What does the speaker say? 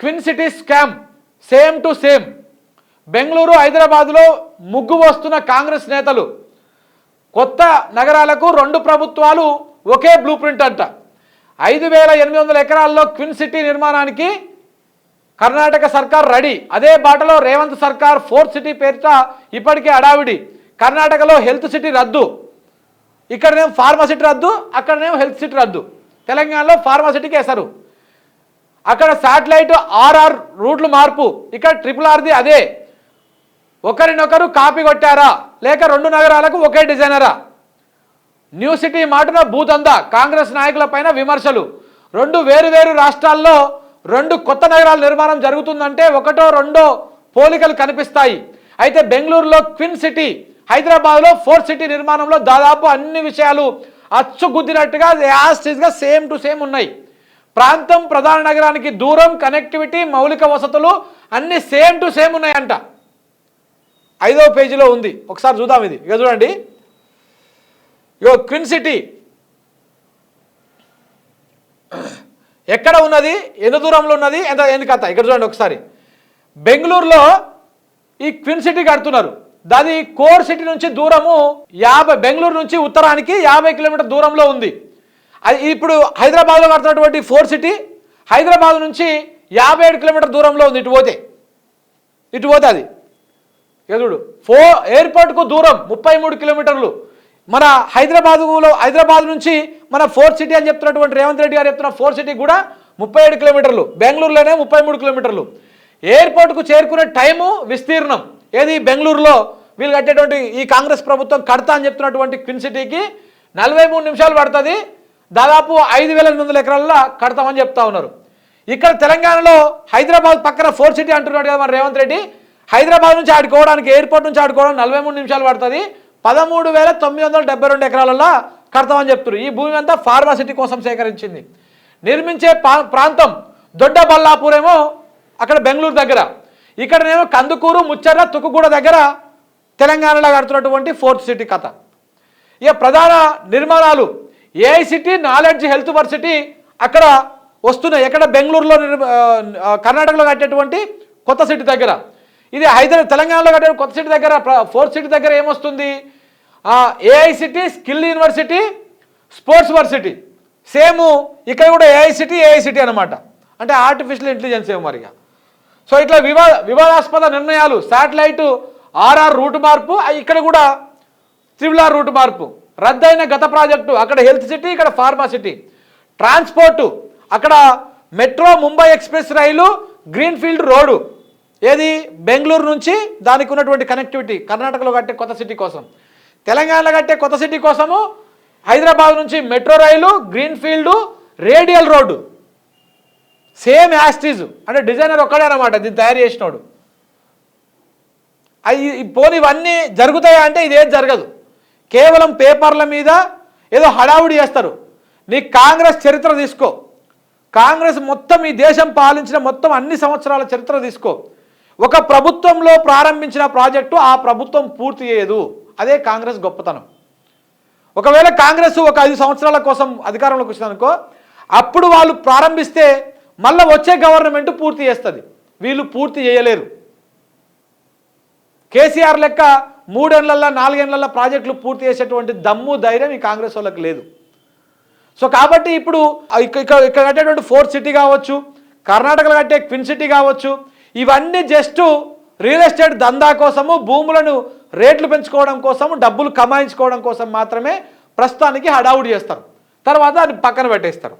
క్విన్ city scam same to same Bengaluru హైదరాబాద్లో ముగ్గు వస్తున్న కాంగ్రెస్ నేతలు. కొత్త నగరాలకు రెండు ప్రభుత్వాలు ఒకే బ్లూ ప్రింట్ అంట. ఐదు వేల ఎనిమిది వందల ఎకరాల్లో క్విన్ సిటీ నిర్మాణానికి కర్ణాటక సర్కార్ రెడీ. అదే బాటలో రేవంత్ సర్కార్ ఫోర్త్ సిటీ పేరిట ఇప్పటికే అడావిడి కర్ణాటకలో హెల్త్ సిటీ రద్దు. ఇక్కడనేమో ఫార్మసిటీ రద్దు అక్కడనేమో హెల్త్ సిటీ రద్దు. తెలంగాణలో ఫార్మసిటీకి వేశారు అక్కడ శాటిలైట్ ఆర్ఆర్ రూట్లు మార్పు. ఇక్కడ ట్రిపుల్ ఆర్ది అదే. ఒకరినొకరు కాపీ కొట్టారా? లేక రెండు నగరాలకు ఒకే డిజైనరా? న్యూ సిటీ మాటున భూతందా కాంగ్రెస్ నాయకులపైన విమర్శలు. రెండు వేరు వేరు రాష్ట్రాల్లో రెండు కొత్త నగరాల నిర్మాణం జరుగుతుందంటే ఒకటో రెండో పోలికలు కనిపిస్తాయి. అయితే బెంగళూరులో క్విన్ సిటీ హైదరాబాద్లో ఫోర్ సిటీ నిర్మాణంలో దాదాపు అన్ని విషయాలు అచ్చుగుద్దినట్టుగా యాస్టిస్గా సేమ్ టు సేమ్ ఉన్నాయి. ప్రాంతం ప్రధాన నగరానికి దూరం కనెక్టివిటీ మౌలిక వసతులు అన్ని సేమ్ టు సేమ్ ఉన్నాయంట. ఐదో పేజీలో ఉంది. ఒకసారి చూద్దాం ఇది. ఇక చూడండి. ఇగో క్విన్ సిటీ. ఎక్కడ ఉన్నది? ఎంత దూరంలో ఉన్నది? ఎంత ఎందుకు కథ? ఇక్కడ చూడండి ఒకసారి. బెంగళూరులో ఈ క్విన్ సిటీ కడుతున్నారు. దాది కోర్ సిటీ నుంచి దూరము యాభై బెంగళూరు నుంచి ఉత్తరానికి యాభై కిలోమీటర్ దూరంలో ఉంది. ఇప్పుడు హైదరాబాద్లో కడుతున్నటువంటి ఫోర్ సిటీ హైదరాబాద్ నుంచి యాభై ఏడు కిలోమీటర్ దూరంలో ఉంది ఇటు పోతే. ఇటు పోతే అది. ఇక చూడు ఫో ఎయిర్పోర్ట్కు దూరం ముప్పై మూడు కిలోమీటర్లు. మన హైదరాబాదులో హైదరాబాద్ నుంచి మన ఫోర్ సిటీ అని చెప్తున్నటువంటి రేవంత్ రెడ్డి గారు చెప్తున్న ఫోర్ సిటీ కూడా ముప్పై ఏడు కిలోమీటర్లు. బెంగళూరులోనే ముప్పై మూడు కిలోమీటర్లు. ఎయిర్పోర్ట్కు చేరుకునే టైము విస్తీర్ణం. ఏది? బెంగళూరులో వీళ్ళు కట్టేటువంటి ఈ కాంగ్రెస్ ప్రభుత్వం కడతా అని చెప్తున్నటువంటి క్విన్ సిటీకి నలభై మూడు నిమిషాలు పడుతుంది. దాదాపు ఐదు వేల ఎనిమిది వందల ఎకరాల్లో కడతామని చెప్తా ఉన్నారు. ఇక్కడ తెలంగాణలో హైదరాబాద్ పక్కన ఫోర్ సిటీ అంటున్నాడు కదా మరి రేవంత్ రెడ్డి. హైదరాబాద్ నుంచి ఆడుకోవడానికి ఎయిర్పోర్ట్ నుంచి ఆడుకోవడానికి నలభై మూడు నిమిషాలు పడుతుంది. పదమూడు వేల తొమ్మిది వందల డెబ్బై రెండు ఎకరాలలో కడతామని చెప్తున్నారు. ఈ భూమి అంతా ఫార్మాసిటీ కోసం సేకరించింది. నిర్మించే ప్రాంతం ప్రాంతం దొడ్డబల్లాపూర్ ఏమో అక్కడ బెంగళూరు దగ్గర. ఇక్కడ నేను కందుకూరు ముచ్చర్ల తుక్కుగూడ దగ్గర తెలంగాణలో కడుతున్నటువంటి ఫోర్త్ సిటీ కథ. ఇక ప్రధాన నిర్మాణాలు ఏఐసిటీ నాలెడ్జ్ హెల్త్ వర్సిటీ అక్కడ వస్తున్నాయి ఎక్కడ బెంగళూరులో కర్ణాటకలో కట్టేటువంటి కొత్త సిటీ దగ్గర. ఇది హైదరాబాద్ తెలంగాణలో కట్టే కొత్త సిటీ దగ్గర ఫోర్త్ సిటీ దగ్గర ఏమొస్తుంది? AI city skill university sports varsity. Same ఇక్కడ కూడా ఏఐసిటీ ఏఐసిటీ అనమాట అంటే ఆర్టిఫిషియల్ ఇంటెలిజెన్స్ ఏమో మరిగా సో ఇట్లా వివా వివాదాస్పద నిర్ణయాలు శాటిలైట్ ఆర్ఆర్ రూట్ మార్పు ఇక్కడ కూడా త్రిబుల్ ఆర్ రూట్ మార్పు. రద్దయిన గత ప్రాజెక్టు అక్కడ హెల్త్ సిటీ ఇక్కడ ఫార్మా సిటీ. ట్రాన్స్పోర్టు అక్కడ మెట్రో ముంబై ఎక్స్ప్రెస్ రైలు గ్రీన్ఫీల్డ్ రోడ్డు. ఏది? బెంగళూరు నుంచి దానికి ఉన్నటువంటి కనెక్టివిటీ కర్ణాటకలో కట్టే కొత్త సిటీ కోసం. తెలంగాణలో కట్టే కొత్త సిటీ కోసము హైదరాబాద్ నుంచి metro rail greenfield radial road. Same as it is అంటే డిజైనర్ ఒక్కడే అనమాట దీన్ని తయారు చేసినోడు. అవి పోనీ ఇవన్నీ జరుగుతాయా అంటే ఇదేం జరగదు. కేవలం పేపర్ల మీద ఏదో హడావుడి చేస్తారు. నీ కాంగ్రెస్ చరిత్ర తీసుకో. కాంగ్రెస్ మొత్తం ఈ దేశం పాలించిన మొత్తం అన్ని సంవత్సరాల చరిత్ర తీసుకో. ఒక ప్రభుత్వంలో ప్రారంభించిన ప్రాజెక్టు ఆ ప్రభుత్వం పూర్తి చేయదు. అదే కాంగ్రెస్ గొప్పతనం. ఒకవేళ కాంగ్రెస్ ఒక ఐదు సంవత్సరాల కోసం అధికారంలోకి వచ్చిందనుకో అప్పుడు వాళ్ళు ప్రారంభిస్తే మళ్ళీ వచ్చే గవర్నమెంట్ పూర్తి చేస్తుంది. వీళ్ళు పూర్తి చేయలేరు. కేసీఆర్ లెక్క మూడేళ్ళలో నాలుగేళ్ళలో ప్రాజెక్టులు పూర్తి చేసేటువంటి దమ్ము ధైర్యం ఈ కాంగ్రెస్ వాళ్ళకి లేదు. సో కాబట్టి ఇప్పుడు ఇక్కడ ఇక్కడ కట్టేటువంటి ఫోర్త్ సిటీ కావచ్చు కర్ణాటకలో కట్టే క్విన్ సిటీ కావచ్చు ఇవన్నీ జస్ట్ రియల్ ఎస్టేట్ దందా కోసము భూములను రేట్లు పెంచుకోవడం కోసము డబ్బులు కమాయించుకోవడం కోసం మాత్రమే ప్రస్తుతానికి హడావుడి చేస్తారు. తర్వాత అది పక్కన పెట్టేస్తారు.